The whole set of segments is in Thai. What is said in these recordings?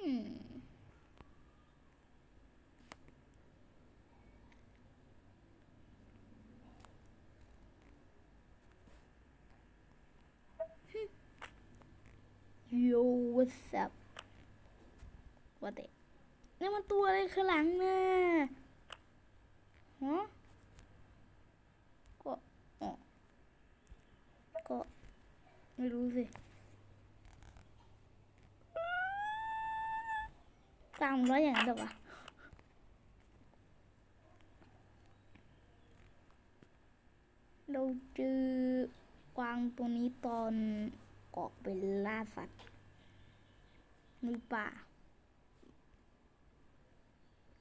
อืมโย what's up ว่าแต่ นี่มันตัวอะไรข้างหลังน่ะฮะก็อ๋อก็ไม่รู้สิตามร้อยอย่างนั้นเหรอวะเราเจอกวางตัวนี้ตอนออกไปล่าสัตว์ในป่า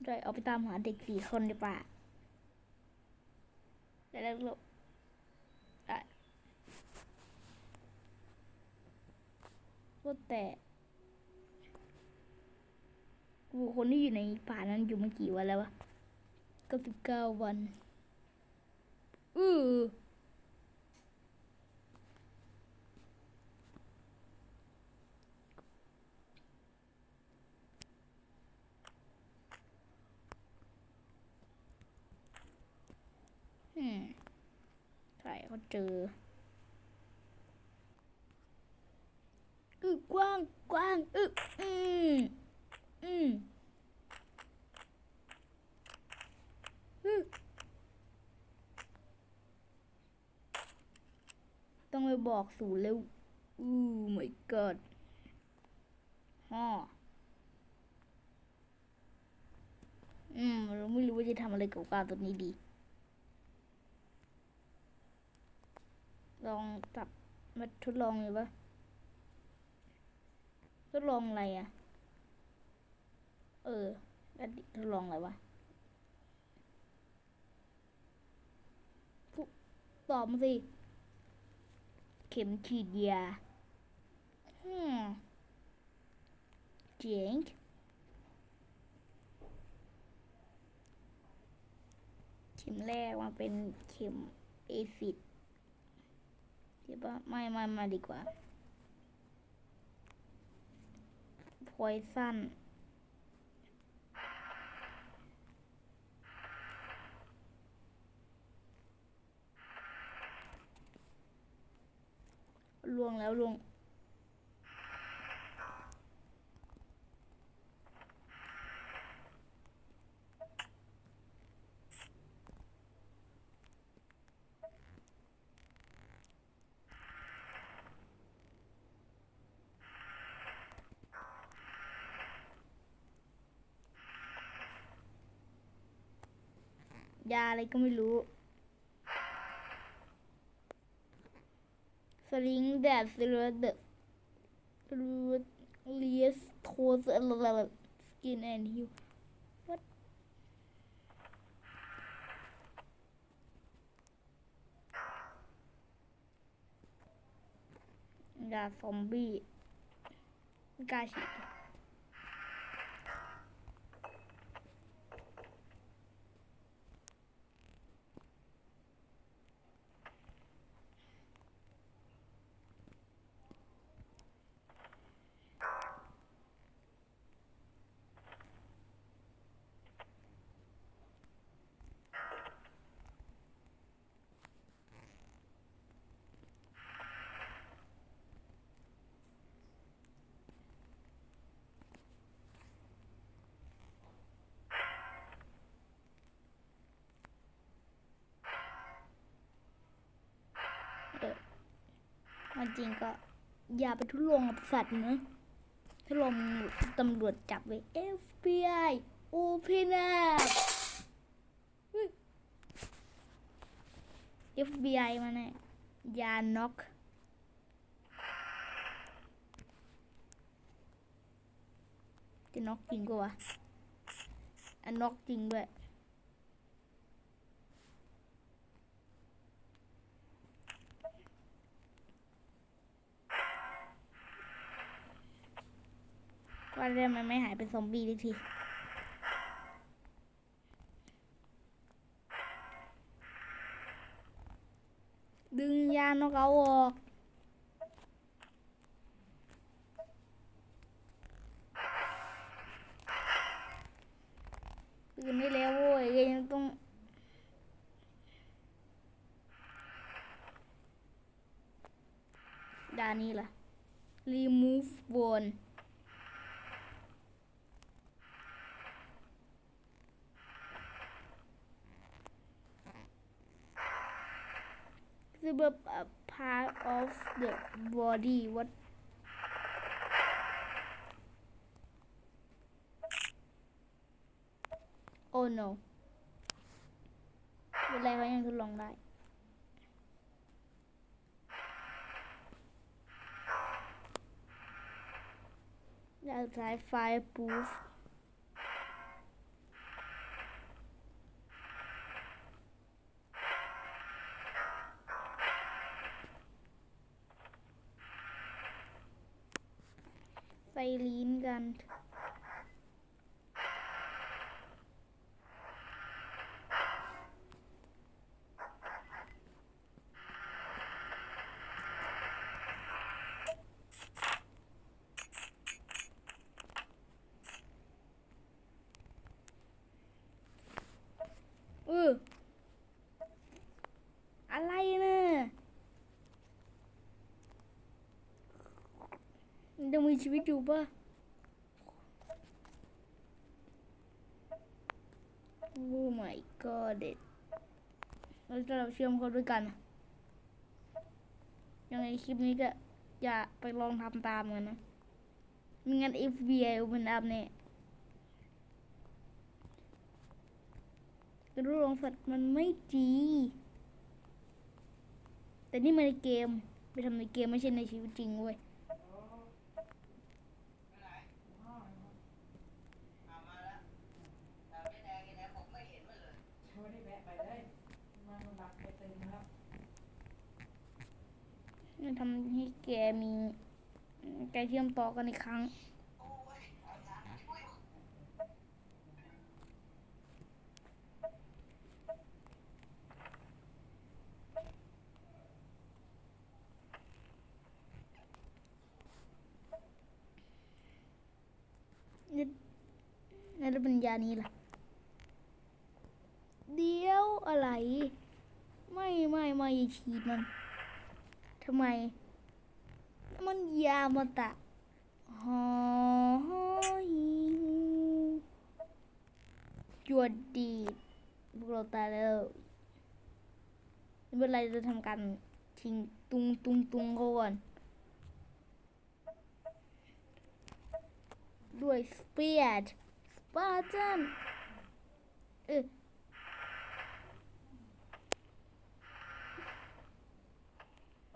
ด้วยเอาไปตามหาเด็กสี่คนในป่าแล้วเราได้ว่าแต่บุคคลที่อยู่ในป่านั้นอยู่มากี่วันแล้ววะก็สิบเก้าวัน อือ อืม ใครเจออึกว้างกว้างอึอืมอืมอึต้องไปบอกสูนย์แล้วอู้ my god ฮ่ออืมเราไม่รู้ว่าจะทำอะไรกับกาตัวนี้ดี ลองจับมาทดลองเลยปะทดลองอะไรอะเออแล้วดิทดลองอะไรวะตอบมาสิ เข็มฉีดยาฮึเจ๋งเข็มแรกมันเป็นเข็มเอฟิด เดี๋ยวว่าไม่ไม่มาดีกว่าพอยสั้นลวงแล้วลวง ยาอะไรก็ไม่รู้ สลิงแดดสเลือดเดรูเลียสโทสอะไรสกินแอนฮิวยาซอมบี้กาฉีด เออ มันจริงก็ อย่าไปทุลงกับสัตว์นะถ้าลงตำรวจจับไว้ FBI open up เฮ้ย FBI มาแน่ยาน็อกจะน็อกจริงก็วะอันน็อกจริงด้วย ว่ไเรื่มันไม่หายเป็นซอมบี้ทีดึงยานกเอาออกตื่นไม่แล้วโว้ยยังต้องด่านี้ล่ะ remove one คือแบบ a part of the body what oh no เป็นไรเขายังทดลองได้ ด้านซ้าย fireproof ไปลีนกันเอออะไรนะ มีชีวิตอยู่ปะโอ้ my god เด็ดแล้วถ้าเราเชื่อมเขาด้วยกัน ยังไงคลิปนี้ก็อย่าไปลองทำตามกันนะไม่งั้น FBI มันอัพเนี่ยกระดูกของสัตว์มันไม่ดี แต่นี่มันในเกม ไปทำในเกมไม่ใช่ในชีวิตจริงเว้ย ไม่ได้แวะไปเลยมาหลับไปตื่นแล้ว มันทำให้แกมีใจเชื่อมต่อกันอีกครั้งนี่นี่แล้วปัญญานี้ล่ะ เดี๋ยวอะไร ไม่ไม่ไม่อย่าฉีดมัน ทำไม มันยามาตะหอยจวดดีพวกเราตายแล้วไม่เป็นไรเราทำการทิ้งตุงตุงตุงเขาก่อน ด้วยสเปียดสปาร์ตันเออ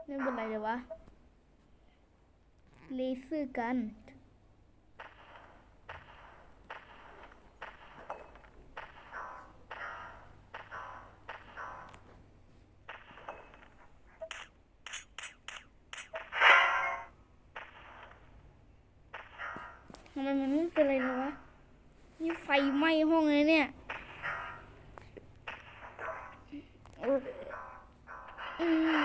ไม่เป็นไรเลยวะ เลเซอร์กัน ทำไมมันไม่เป็นไรเลยวะ นี่ไฟไหม้ห้องเลยเนี่ยเอออืม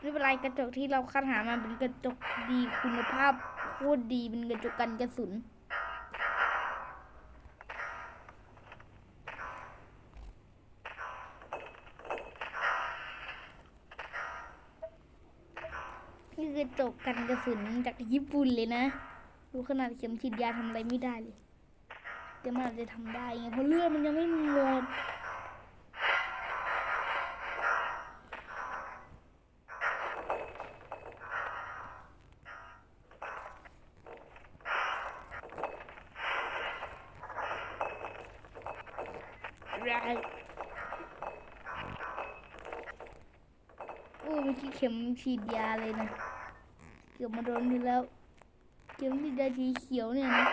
ไม่เป็นไร กระจกที่เราคัดหามาเป็นกระจกดีคุณภาพโคตรดีเป็นกระจกกันกระสุนนี่กระจกกันกระสุนจากญี่ปุ่นเลยนะดูขนาดเข็มฉีดยาทำอะไรไม่ได้เลยแต่มันอาจจะทำได้ไงเพราะเลือดมันยังไม่หมด ไรโอ้เมื่อกี้เข็มฉีดยาเลยนะ เกือบมาโดนที่แล้ว เข็มฉีดยาสีเขียวเนี่ยนะ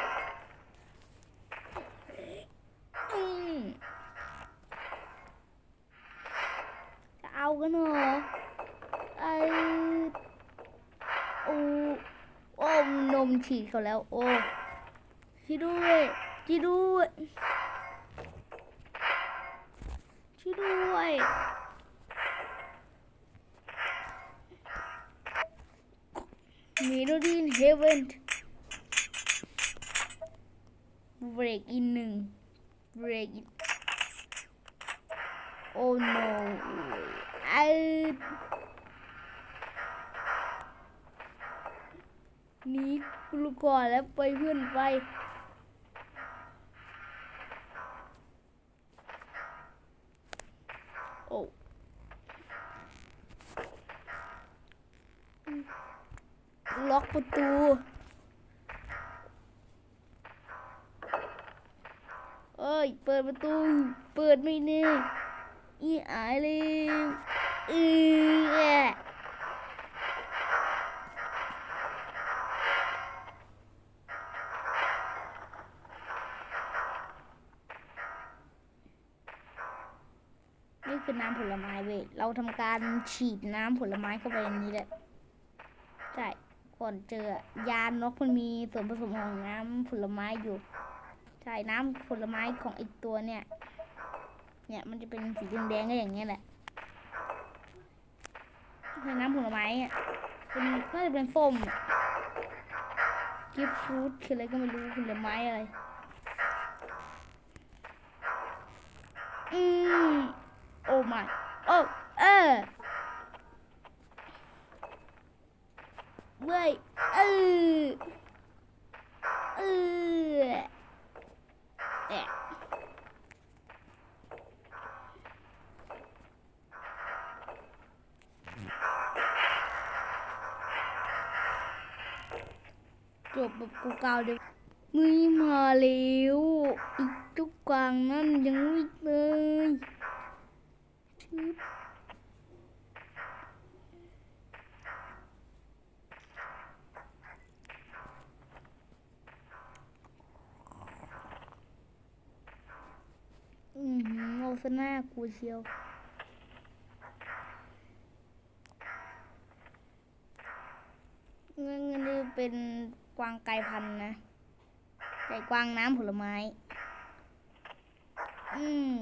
จะเอากันเหรอไอโอ้โอ้นมฉีดเขาแล้ว โอ้ช่ด้วยช่ด้วย วยด้วย Melody in Heaven Break in หนึ่ง Break in Oh no I หนีกูก่อนแล้วไปเพื่อนไป ล็อกประตู เอ้ย เปิดประตู เปิดไม่แน่อีอายเลยออนี่คือน้ำผลไม้เว้ย เราทำการฉีดน้ำผลไม้เข้าไปในนี้แหละ ก่อนเจอยานนกมันมีส่วนผสมของน้ำผลไม้อยู่ใช่น้ำผลไม้ของอีกตัวเนี่ย เนี่ยมันจะเป็นสีแดงๆก็อย่างเงี้ยแหละใช่น้ำผลไม้อะเป็นน่าจะเป็นส้มกิฟฟรูทคืออะไรก็ไม่รู้ผลไม้อะไรอืมโอ้ไม่โอ้เออ เว้ยเออเออแอะจบแบบกูกาวเดียวมึงมาเร็วอีกจุกกวางนั่นยังไม่เลยชึบ อืมเอา ซะหน้ากูเชียวเงินเงินนี่เป็นกวางไก่พันนะไก่กวางน้ำผลไม้ อืม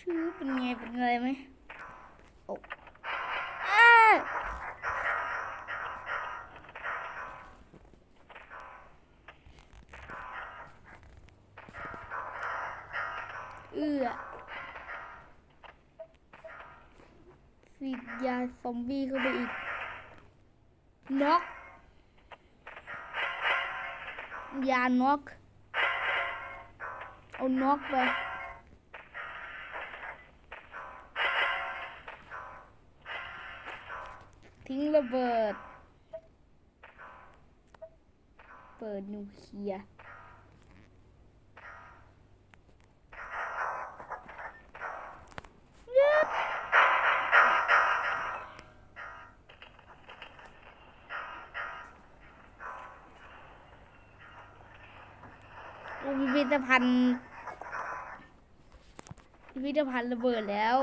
ชื่อเป็นไง เป็นอะไรไหมโอ้อ้าเอื้อสีดยา ซอมบี้เข้าไปอีกน็อกยาน็อกเอาน็อกไปทิ้งระเบิด เปิดนิวเคลียร์โอ้ พิพิธภัณฑ์พิพิธภัณฑ์ระเบิดแล้ว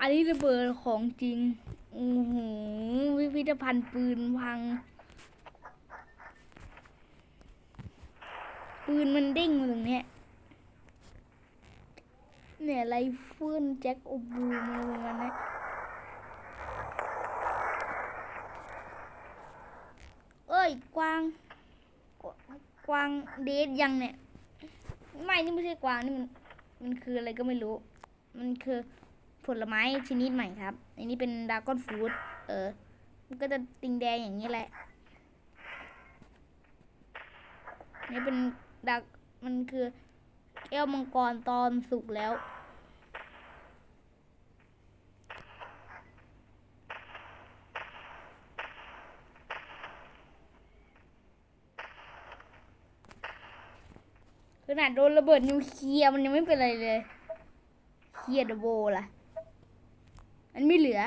อันนี้ระเบิดของจริงโอ้โหพิพิธภัณฑ์ปืนพัง ปืนมันเด้งมาตรงเนี้ยเนี่ยไรเฟิลแจ็คโอบูมาตรงนั้นนะเอ้ย กวางกวางเดทยังเนี่ย ไม่นี่ไม่ใช่กวางนี่มันมันคืออะไรก็ไม่รู้ มันคือผลไม้ชนิดใหม่ครับ อันนี้เป็นดากอนฟรุตเออ มันก็จะติงแดงอย่างนี้แหละ นี่เป็นดักมันคือแก้วมังกรตอนสุกแล้ว นาดโดนระเบิดนิวเคลียร์มันยังไม่เป็นไรเลยเคลียร์เดอะโบล่ะ มันไม่เหลือ